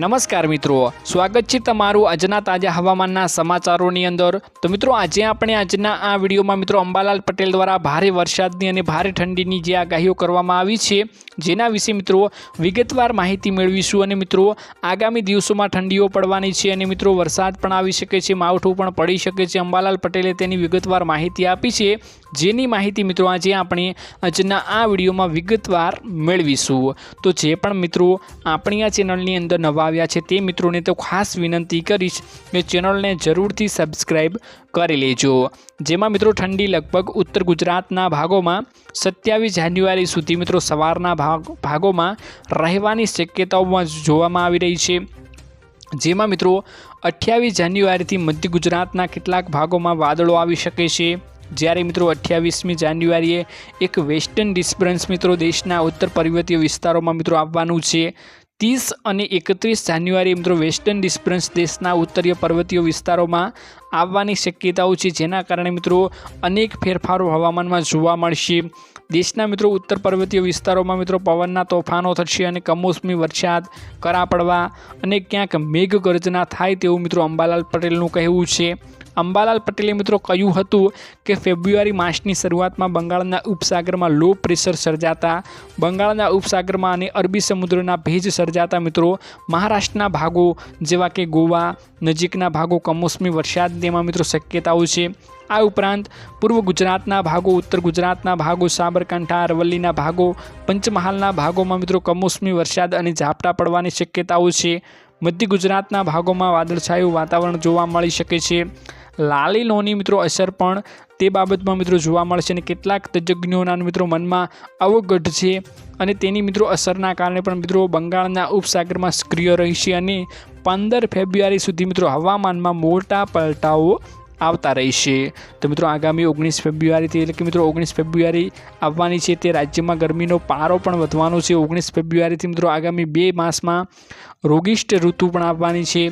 નમસ્કાર મિત્રો, સ્વાગત છે તમારું આજના તાજા હવામાનના સમાચારોની અંદર. તો મિત્રો, આજે આપણે આજના આ વિડીયોમાં મિત્રો અંબાલાલ પટેલ દ્વારા ભારે વરસાદની અને ભારે ઠંડીની જે આગાહીઓ કરવામાં આવી છે, જેના વિશે મિત્રો વિગતવાર માહિતી મેળવીશું અને મિત્રો આગામી દિવસોમાં ઠંડીઓ પડવાની છે અને મિત્રો વરસાદ પણ આવી શકે છે, માવઠું પણ પડી શકે છે. અંબાલાલ પટેલે તેની વિગતવાર માહિતી આપી છે, જેની માહિતી મિત્રો આજે આપણે આજના આ વિડીયોમાં વિગતવાર મેળવીશું. તો જે પણ મિત્રો આપણી આ ચેનલની અંદર નવા આવ્યા છે તે મિત્રોને તો ખાસ વિનંતી કરીશ કે ચેનલને જરૂરથી સબસ્ક્રાઈબ કરી લેજો. જેમાં મિત્રો ઠંડી લગભગ ઉત્તર ગુજરાતના ભાગોમાં સત્યાવીસ જાન્યુઆરી સુધી મિત્રો સવારના ભાગ, ભાગોમાં રહેવાની શક્યતાઓમાં જોવામાં આવી રહી છે. જેમાં મિત્રો અઠ્યાવીસ જાન્યુઆરીથી મધ્ય ગુજરાતના કેટલાક ભાગોમાં વાદળો આવી શકે છે. જ્યારે મિત્રો અઠ્યાવીસમી જાન્યુઆરીએ એક વેસ્ટર્ન ડિસ્ટર્બન્સ મિત્રો દેશના ઉત્તર પર્વતીય વિસ્તારોમાં મિત્રો આવવાનું છે. ત્રીસ અને એકત્રીસ જાન્યુઆરી મિત્રો વેસ્ટર્ન ડિસ્ટર્બન્સ દેશના ઉત્તરીય પર્વતીય વિસ્તારોમાં આવવાની શક્યતાઓ છે, જેના કારણે મિત્રો અનેક ફેરફારો હવામાનમાં જોવા મળશે. દેશના મિત્રો ઉત્તર પર્વતીય વિસ્તારોમાં મિત્રો પવનના તોફાનો થશે અને કમોસમી વરસાદ કરા પડવા અને ક્યાંક મેઘગર્જના થાય તેવું મિત્રો અંબાલાલ પટેલનું કહેવું છે. અંબાલાલ પટેલે મિત્રો કહ્યું હતું કે ફેબ્રુઆરી માસની શરૂઆતમાં બંગાળના ઉપસાગરમાં લો પ્રેશર સર્જાતા, બંગાળના ઉપસાગરમાં અને અરબી સમુદ્રના ભેજ સર્જાતા મિત્રો મહારાષ્ટ્રના ભાગો જેવા કે ગોવા, નજીકના ભાગો કમોસમી વરસાદ તેમાં મિત્રો શક્યતાઓ છે. આ ઉપરાંત પૂર્વ ગુજરાતના ભાગો, ઉત્તર ગુજરાતના ભાગો, સાબરકાંઠા, અરવલ્લીના ભાગો, પંચમહાલના ભાગોમાં મિત્રો કમોસમી વરસાદ અને ઝાપટા પડવાની શક્યતાઓ છે. મધ્ય ગુજરાતના ભાગોમાં વાદળછાયું વાતાવરણ જોવા મળી શકે છે. લાલી લોની મિત્રો અસર પણ તે બાબતમાં મિત્રો જોવા મળશે અને કેટલાક તજજ્ઞોના મિત્રો મનમાં અવગઢ છે અને તેની મિત્રો અસરના કારણે પણ મિત્રો બંગાળના ઉપસાગરમાં સક્રિય રહેશે અને પંદર ફેબ્રુઆરી સુધી મિત્રો હવામાનમાં મોટા પલટાઓ આવતા રહેશે. તો મિત્રો આગામી ઓગણીસ ફેબ્રુઆરીથી એટલે કે મિત્રો ઓગણીસ ફેબ્રુઆરી આવવાની છે તે રાજ્યમાં ગરમીનો પારો પણ વધવાનો છે. ઓગણીસ ફેબ્રુઆરીથી મિત્રો આગામી બે માસમાં રોગિષ્ટ ઋતુ પણ આવવાની છે.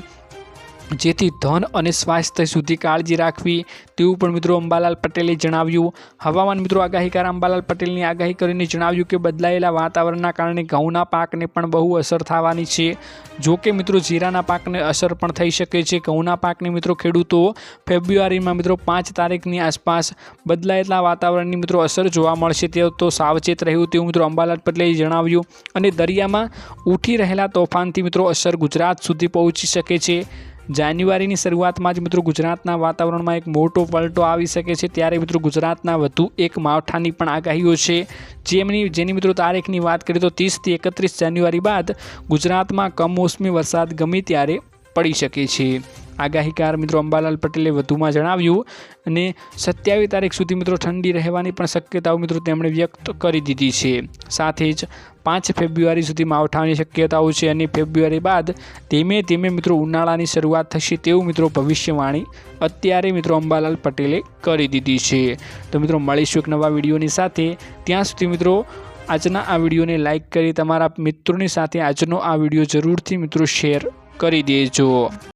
જેથી ધન અને સ્વાસ્થ્ય સુધી કાળજી રાખવી. તેવું પણ મિત્રો અંબાલાલ પટેલે જણાવ્યું. હવામાન મિત્રો આગાહીકાર અંબાલાલ પટેલની આગાહી કરીને જણાવ્યું કે બદલાયેલા વાતાવરણના કારણે ઘઉંના પાકને પણ બહુ અસર થવાની છે. જો કે મિત્રો જીરાના પાકને અસર પણ થઈ શકે છે. ઘઉંના પાકને મિત્રો ખેડૂતો ફેબ્રુઆરીમાં મિત્રો પાંચ તારીખની આસપાસ બદલાયેલા વાતાવરણની મિત્રો અસર જોવા મળશે. તે તો સાવચેત રહ્યું તેવું મિત્રો અંબાલાલ પટેલે જણાવ્યું. અને દરિયામાં ઉઠી રહેલા તોફાનથી મિત્રો અસર ગુજરાત સુધી પહોંચી શકે છે. જાન્યુઆરીની શરૂઆતમાં જ મિત્રો ગુજરાતના વાતાવરણમાં એક મોટો પલટો આવી શકે છે. ત્યારે મિત્રો ગુજરાતના વધુ એક માવઠાની પણ આગાહીઓ છે. જેમની, જેની મિત્રો તારીખની વાત કરીએ તો ત્રીસથી એકત્રીસ જાન્યુઆરી બાદ ગુજરાતમાં કમોસમી વરસાદ ગમે ત્યારે પડી શકે છે. આગાહીકાર મિત્રો અંબાલાલ પટેલે વધુમાં જણાવ્યું અને સત્યાવીસ તારીખ સુધી મિત્રો ઠંડી રહેવાની પણ શક્યતાઓ મિત્રો તેમણે વ્યક્ત કરી દીધી છે. સાથે જ પાંચ ફેબ્રુઆરી સુધી માવઠાની શક્યતાઓ છે અને ફેબ્રુઆરી બાદ ધીમે ધીમે મિત્રો ઉનાળાની શરૂઆત થશે તેવું મિત્રો ભવિષ્યવાણી અત્યારે મિત્રો અંબાલાલ પટેલે કરી દીધી છે. તો મિત્રો મળીશું એક નવા વિડીયોની સાથે. ત્યાં સુધી મિત્રો આજના આ વિડીયોને લાઇક કરી તમારા મિત્રોની સાથે આજનો આ વીડિયો જરૂરથી મિત્રો શેર કરી દેજો